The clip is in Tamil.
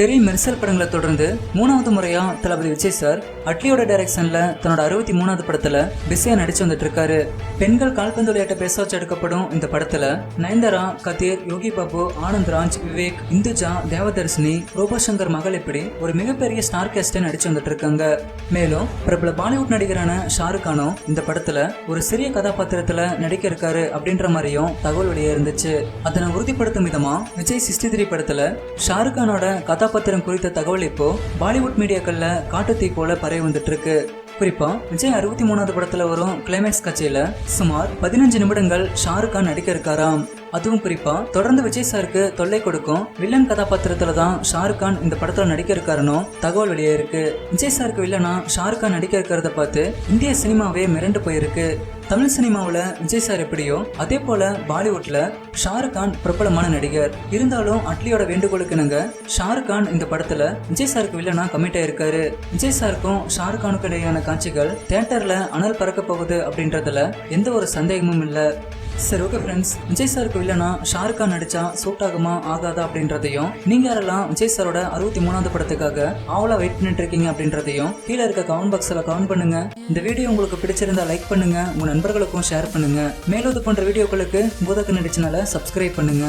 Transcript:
தெரி மெர்சல் படங்களை தொடர்ந்து மூணாவது முறையா தளபதி விஜய் சார் அட்லியோட டைரக்ஷன்ல தன்னோட அறுபத்தி மூணாவது படத்துல பிஸியா நடிச்சு வந்துட்டு இருக்காரு. பெண்கள் கால்பந்து விளையாட்டை பேச வச்சு எடுக்கப்படும் இந்த படத்துல நயன்தாரா கதிர் யோகி பாபு ஆனந்த் ராஜ் விவேக் இந்துஜா தேவதர்ஷினி ரூபசங்கர் மகள் இப்படி ஒரு மிகப்பெரிய ஸ்டார் கேஸ்டை நடிச்சு வந்துட்டு இருக்காங்க. மேலும் பிரபல பாலிவுட் நடிகரான ஷாருக் கானும் இந்த படத்துல ஒரு சிறிய கதாபாத்திரத்துல நடிக்க இருக்காரு அப்படின்ற மாதிரியும் தகவல் வெளியே இருந்துச்சு. அதனை உறுதிப்படுத்தும் விதமா விஜய் சிக்ஸ்டி த்ரீ படத்துல ஷாருக் கானோட கதாபாத்திரம் குறித்த தகவல் இப்போ பாலிவுட் மீடியாக்கள்ல காட்டுத்தீ போல பரவி வந்துட்டு இருக்கு குறிப்பா விஜய் அறுபத்தி மூணாவது படத்துல வரும் கிளைமேக்ஸ் கட்சியில சுமார் பதினஞ்சு நிமிடங்கள் ஷாருக் கான் நடிக்க இருக்காராம். அதுவும் குறிப்பா தொடர்ந்து விஜய் சாருக்கு தொல்லை கொடுக்கும் வில்லன் கதாபாத்திரத்துல தான் ஷாருக் கான் இந்த படத்துல நடிக்க இருக்காருன்னு தகவல் வெளியே இருக்கு. விஜய் சாருக்கு வில்லனா ஷாருக் கான் நடிக்க இருக்கிறத பார்த்து இந்திய சினிமாவே மிரண்டு போயிருக்கு. தமிழ் சினிமாவில் விஜய் சார் எப்படியோ அதே போல பாலிவுட்ல ஷாருக் கான் பிரபலமான நடிகர். இருந்தாலும் அட்லியோட வேண்டுகோளுக்கு இணங்க ஷாருக் கான் இந்த படத்துல விஜய் சாருக்கு வில்லனா கமிட் ஆயிருக்காரு. விஜய் சாருக்கும் ஷாருக் கானுக்கு இடையான காட்சிகள் தியேட்டர்ல அனல் பறக்க போகுது அப்படின்றதுல எந்த ஒரு சந்தேகமும் இல்லை. சரி ஓகே ஃப்ரெண்ட்ஸ் விஜய் சாருக்கு இல்லைனா ஷாருக்கா நடிச்சா சூட் ஆகுமா ஆகாதா அப்படின்றதையும் நீங்க யாரெல்லாம் விஜய் சாரோட அறுபத்தி மூணாவது படத்துக்காக ஆவலா வெயிட் பண்ணிட்டு இருக்கீங்க அப்படின்றதையும் கீழே இருக்க கமெண்ட் பாக்ஸ்ல கமெண்ட் பண்ணுங்க. இந்த வீடியோ உங்களுக்கு பிடிச்சிருந்தா லைக் பண்ணுங்க உங்க நண்பர்களுக்கும் ஷேர் பண்ணுங்க. மேலும் இது போன்ற வீடியோக்களுக்கு பூதக்கு நடிச்சனால சப்ஸ்கிரைப் பண்ணுங்க.